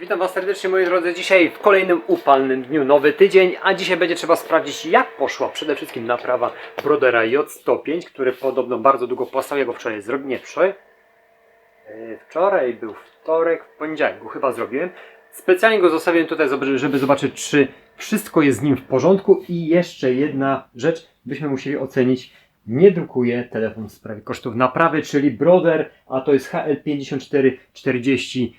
Witam Was serdecznie moi drodzy, dzisiaj w kolejnym upalnym dniu, nowy tydzień, a dzisiaj będzie trzeba sprawdzić jak poszła przede wszystkim naprawa Brodera J105, który podobno bardzo długo postał, ja go wczoraj zrobiłem, nie wczoraj, Yy, wczoraj był wtorek, w poniedziałek go chyba zrobiłem. Specjalnie go zostawiłem tutaj, żeby zobaczyć czy wszystko jest z nim w porządku. I jeszcze jedna rzecz, byśmy musieli ocenić, nie drukuje telefon w sprawie kosztów naprawy, czyli Broder, a to jest HL5440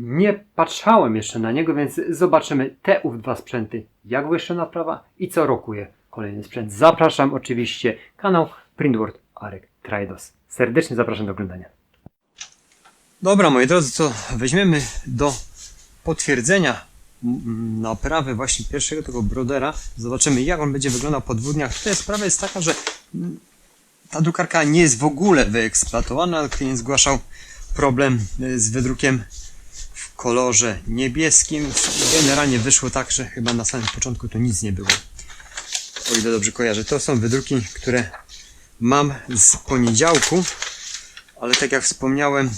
nie patrzałem jeszcze na niego, więc zobaczymy te ów dwa sprzęty, jak wyższa naprawa i co rokuje kolejny sprzęt. Zapraszam oczywiście kanał Printword Arek Trajdos. Serdecznie zapraszam do oglądania. Dobra, moi drodzy, co weźmiemy do potwierdzenia naprawy właśnie pierwszego tego brodera. Zobaczymy, jak on będzie wyglądał po dwóch dniach. Tutaj sprawa jest taka, że ta drukarka nie jest w ogóle wyeksploatowana, klient zgłaszał problem z wydrukiem kolorze niebieskim. Generalnie wyszło tak, że chyba na samym początku to nic nie było. O ile dobrze kojarzę. To są wydruki, które mam z poniedziałku, ale tak jak wspomniałem,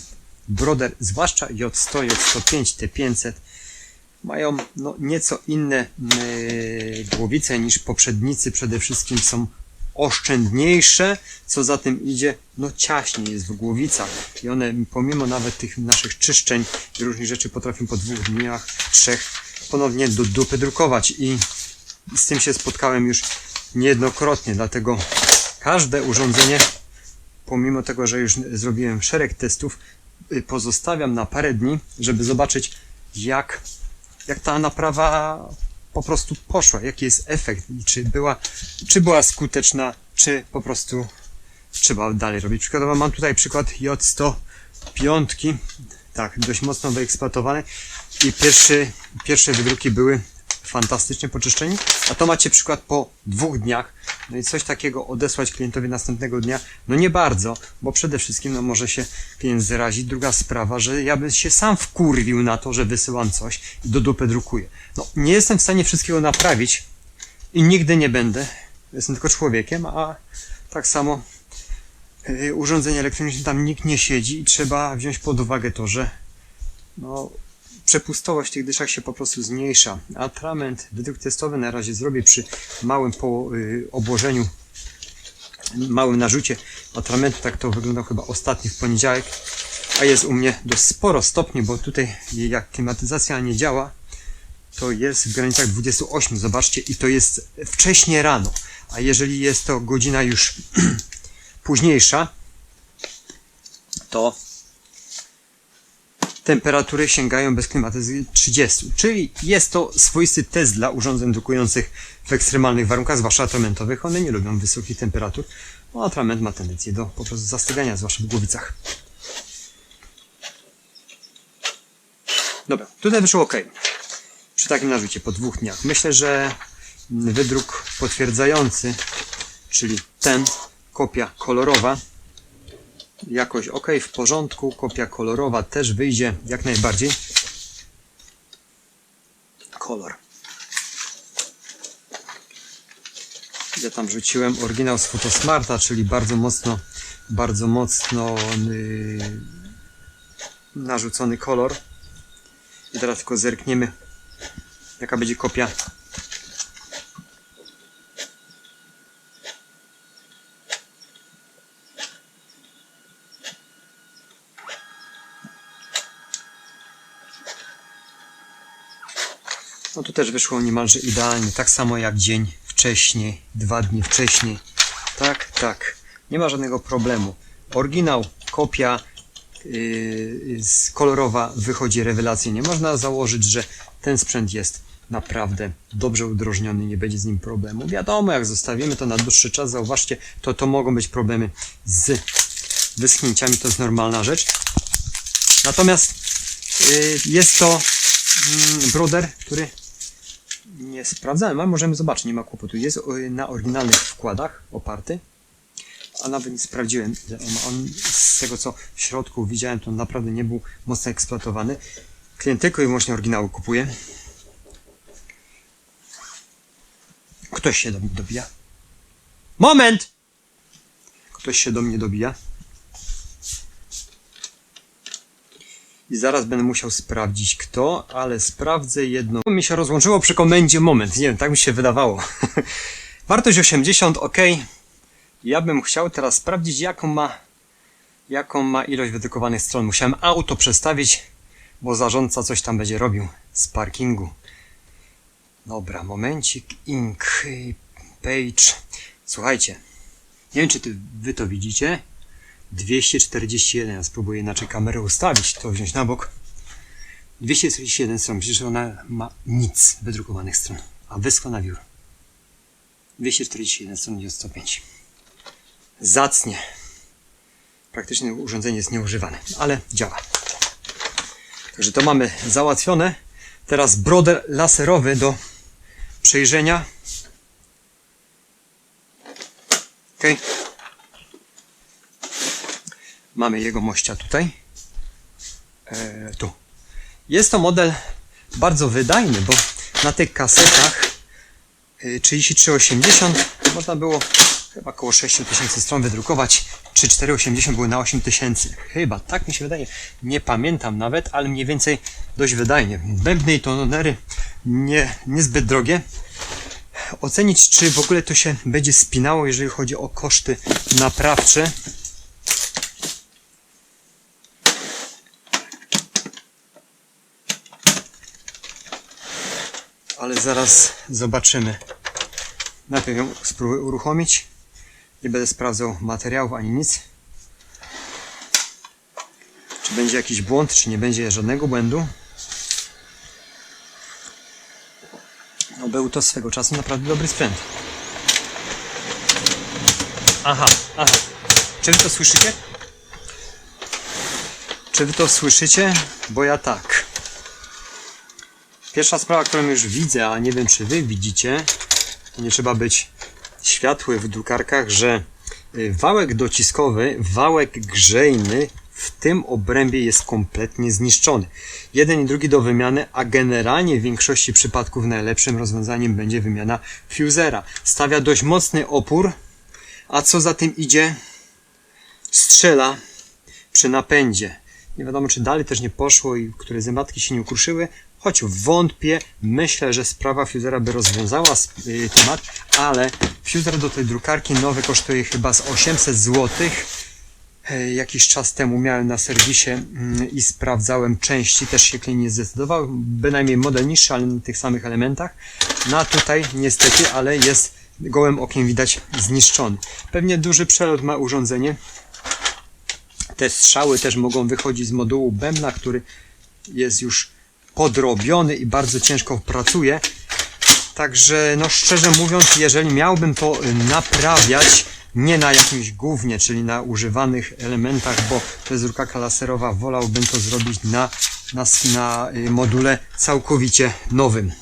Broder, zwłaszcza J100, J105, T500 mają no, nieco inne yy, głowice niż poprzednicy. Przede wszystkim są oszczędniejsze, co za tym idzie, no ciaśniej jest w głowicach. I one pomimo nawet tych naszych czyszczeń i różnych rzeczy potrafią po dwóch dniach, trzech ponownie do dupy drukować. I z tym się spotkałem już niejednokrotnie, dlatego każde urządzenie, pomimo tego, że już zrobiłem szereg testów, y, pozostawiam na parę dni, żeby zobaczyć jak, jak ta naprawa po prostu poszła, jaki jest efekt? I czy była, czy była skuteczna, czy po prostu trzeba dalej robić. Przykładowo mam tutaj przykład J105, tak, dość mocno wyeksploatowany i pierwszy, pierwsze wydruki były fantastycznie poczyszczeni, a to macie przykład po dwóch dniach, coś takiego odesłać klientowi następnego dnia, no nie bardzo, bo przede wszystkim no może się klient zrazić. Druga sprawa, że ja bym się sam wkurwił na to, że wysyłam coś i do dupy drukuję. No nie jestem w stanie wszystkiego naprawić i nigdy nie będę. Jestem tylko człowiekiem, a tak samo yy, urządzenie elektroniczne tam nikt nie siedzi i trzeba wziąć pod uwagę to, że no, przepustowość w tych dyszach się po prostu zmniejsza. Atrament, wydruk testowy na razie zrobię przy małym po, y, obłożeniu, małym narzucie atramentu. Tak to wyglądał chyba ostatni w poniedziałek. A jest u mnie dość sporo stopni, bo tutaj jak klimatyzacja nie działa, to jest w granicach 28. Zobaczcie, i to jest wcześnie rano. A jeżeli jest to godzina już późniejsza, to temperatury sięgają bez klimatyzacji 30. Czyli jest to swoisty test dla urządzeń drukujących w ekstremalnych warunkach, zwłaszcza atramentowych. One nie lubią wysokich temperatur. No, atrament ma tendencję do po prostu zastygania, zwłaszcza w głowicach. Dobra, tutaj wyszło ok. Przy takim narzucie po dwóch dniach. Myślę, że wydruk potwierdzający, czyli ten, kopia kolorowa, jakoś ok, w porządku. Kopia kolorowa też wyjdzie jak najbardziej. Kolor. Ja tam rzuciłem oryginał z Photosmarta, czyli bardzo mocno, bardzo mocno yy, narzucony kolor. I teraz tylko zerkniemy, jaka będzie kopia No tu też wyszło niemalże idealnie, tak samo jak dzień wcześniej, dwa dni wcześniej. Tak, tak. Nie ma żadnego problemu. Oryginał, kopia yy, kolorowa wychodzi rewelacyjnie. Można założyć, że ten sprzęt jest naprawdę dobrze udrożniony, nie będzie z nim problemu. Wiadomo, jak zostawimy to na dłuższy czas, zauważcie, to, to mogą być problemy z wyschnięciami, to jest normalna rzecz. Natomiast yy, jest to mm, broder, który nie sprawdzałem, ale możemy zobaczyć, nie ma kłopotu. Jest y, na oryginalnych wkładach oparty, a nawet nie sprawdziłem, ile on. On, z tego co w środku widziałem, to naprawdę nie był mocno eksploatowany. Klient tylko i wyłącznie oryginały kupuje. Ktoś się do mnie dobija. Moment! Ktoś się do mnie dobija. I zaraz będę musiał sprawdzić kto, ale sprawdzę jedno. Mi się rozłączyło przy komendzie moment, nie wiem, tak mi się wydawało. Wartość 80, ok. Ja bym chciał teraz sprawdzić jaką ma, jaką ma ilość wydrukowanych stron. Musiałem auto przestawić, bo zarządca coś tam będzie robił z parkingu. Dobra, momencik, ink, page. Słuchajcie, nie wiem czy ty, wy to widzicie. 241, ja spróbuję inaczej kamerę ustawić, to wziąć na bok. 241 stron, przecież ona ma nic wydrukowanych stron, a wyschła na wiór. 241 stron jest 105. Zacnie. Praktycznie urządzenie jest nieużywane, ale działa. Także to mamy załatwione. Teraz broder laserowy do przejrzenia. Ok. Mamy jego mościa tutaj. E, tu. Jest to model bardzo wydajny, bo na tych kasetach y, 3380 można było chyba około 6000 stron wydrukować. 3480 były na 8000. Chyba, tak mi się wydaje. Nie pamiętam nawet, ale mniej więcej dość wydajnie. Bębny i tonery nie, niezbyt drogie. Ocenić, czy w ogóle to się będzie spinało, jeżeli chodzi o koszty naprawcze. Zaraz zobaczymy. Najpierw ją spróbuję uruchomić. Nie będę sprawdzał materiałów ani nic. Czy będzie jakiś błąd, czy nie będzie żadnego błędu. No był to swego czasu naprawdę dobry sprzęt. Aha, aha. Czy wy to słyszycie? Czy wy to słyszycie? Bo ja tak. Pierwsza sprawa, którą już widzę, a nie wiem czy wy widzicie, to nie trzeba być światły w drukarkach, że y, wałek dociskowy, wałek grzejny w tym obrębie jest kompletnie zniszczony. Jeden i drugi do wymiany, a generalnie w większości przypadków najlepszym rozwiązaniem będzie wymiana fusera. Stawia dość mocny opór, a co za tym idzie, strzela przy napędzie. Nie wiadomo, czy dalej też nie poszło i które zębatki się nie ukruszyły, choć wątpię, myślę, że sprawa fusera by rozwiązała y, temat, ale fuser do tej drukarki nowy kosztuje chyba z 800 zł. E, Jakiś czas temu miałem na serwisie mm, i sprawdzałem części, też się klient nie zdecydował, bynajmniej model niższy, ale na tych samych elementach. No a tutaj niestety, ale jest gołym okiem widać zniszczony. Pewnie duży przelot ma urządzenie, te strzały też mogą wychodzić z modułu bębna, który jest już podrobiony i bardzo ciężko pracuje. Także, no szczerze mówiąc, jeżeli miałbym to y, naprawiać, nie na jakimś głównie, czyli na używanych elementach, bo to jest drukarka laserowa, wolałbym to zrobić na, na, na y, module całkowicie nowym.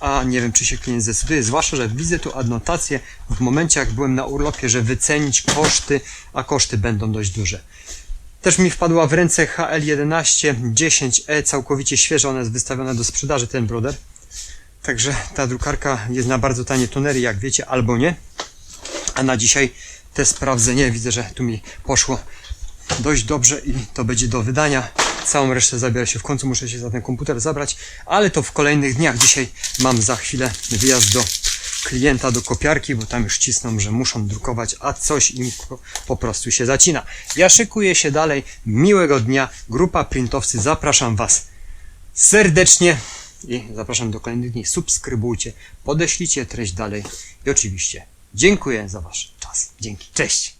A nie wiem, czy się klient zdecyduje, zwłaszcza, że widzę tu adnotację w momencie, jak byłem na urlopie, że wycenić koszty, a koszty będą dość duże. Też mi wpadła w ręce HL11 10E, całkowicie świeża, ona jest wystawiona do sprzedaży, ten broder. Także ta drukarka jest na bardzo tanie tonery, jak wiecie, albo nie. A na dzisiaj te sprawdzenie widzę, że tu mi poszło dość dobrze i to będzie do wydania. Całą resztę zabiorę się w końcu, muszę się za ten komputer zabrać, ale to w kolejnych dniach. Dzisiaj mam za chwilę wyjazd do klienta, do kopiarki, bo tam już cisną, że muszą drukować, a coś im po- prostu się zacina. Ja szykuję się dalej. Miłego dnia. Grupa printowcy, zapraszam Was serdecznie i zapraszam do kolejnych dni. Subskrybujcie, podeślijcie treść dalej i oczywiście dziękuję za Wasz czas. Dzięki. Cześć.